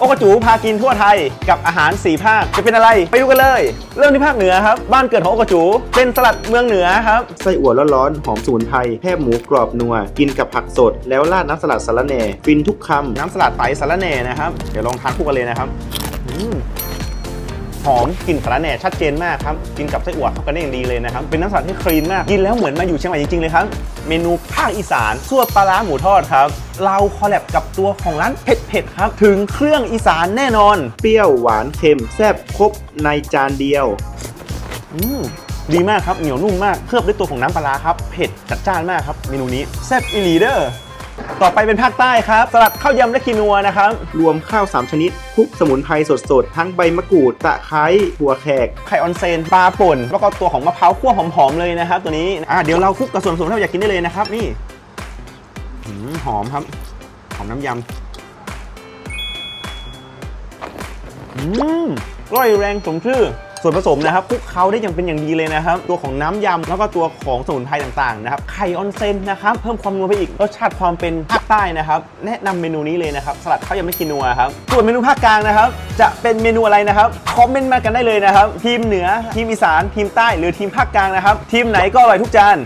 โอกระจูพากินทั่วไทยกับอาหารสี่ภาคจะเป็นอะไรไปดูกันเลย เริ่มที่ภาคเหนือครับ บ้านเกิดของโอกระจู เป็นสลัดเมืองเหนือครับไส้อั่วร้อนๆหอมสมุนไพรแทบหมูกรอบนัว กินกับผักสด แล้วราดน้ำสลัดสาระแหน่ฟินทุกคำน้ำสลัดไตสาระแหน่นะครับเดี๋ยวลองทานคู่กันเลยนะครับอืม หอมกลิ่นสาระแหน่ชัดเจนมากครับ กินกับไส้อั่วเข้ากันได้อย่างดีเลยนะครับ เป็นน้ำสลัดที่คลีนมาก กินแล้วเหมือนมาอยู่เชียงใหม่จริงๆเลยครับ เมนูภาคอีสานซั่วปลาร้าหมูทอดครับ เราคอลแลบกับตัวของร้านเผ็ดๆครับ ถึงเครื่องอีสานแน่นอน เปรี้ยวหวานเค็มแซ่บครบในจานเดียว อืมดีมากครับเหนียวนุ่มมากเคลือบด้วยตัวของน้ำปลาร้าครับเผ็ดจัดจ้านมากครับเมนูนี้แซ่บอีลีเดอร์ ต่อไปเป็นภาคใต้ครับสลัดข้าวยำและคีนัวนะครับ รวมข้าว 3 ชนิดคลุกสมุนไพรสดๆ ทั้งใบมะกรูด ตะไคร้ถั่วแขก ไข่ออนเซนปลาป่น แล้วก็ตัวของมะพร้าวคั่วหอมๆเลยนะครับ ตัวนี้อะเดี๋ยวเราคลุกกับส่วนผสมที่เราอยากกินได้เลยนะครับ นี่หืมหอมครับ หอมน้ำยำอืมร่อยแรงสมชื่อ ส่วนผสมนะครับคลุกเคล้าได้อย่างเป็นอย่างดีเลยนะครับ ตัวของน้ำยำแล้วก็ตัวของสมุนไพรต่างๆนะครับไข่ออนเซนนะครับเพิ่มความนัวไปอีกรสชาติความเป็นภาคใต้นะครับแนะนำเมนูนี้เลยนะครับสลัดข้าวยำไม่กินนัวครับส่วนเมนูภาคกลางนะครับ จะเป็นเมนูอะไรนะครับคอมเมนต์มากันได้เลยนะครับทีมเหนือทีมอีสานทีมใต้หรือทีมภาคกลางนะครับทีมไหนก็อร่อยทุกจาน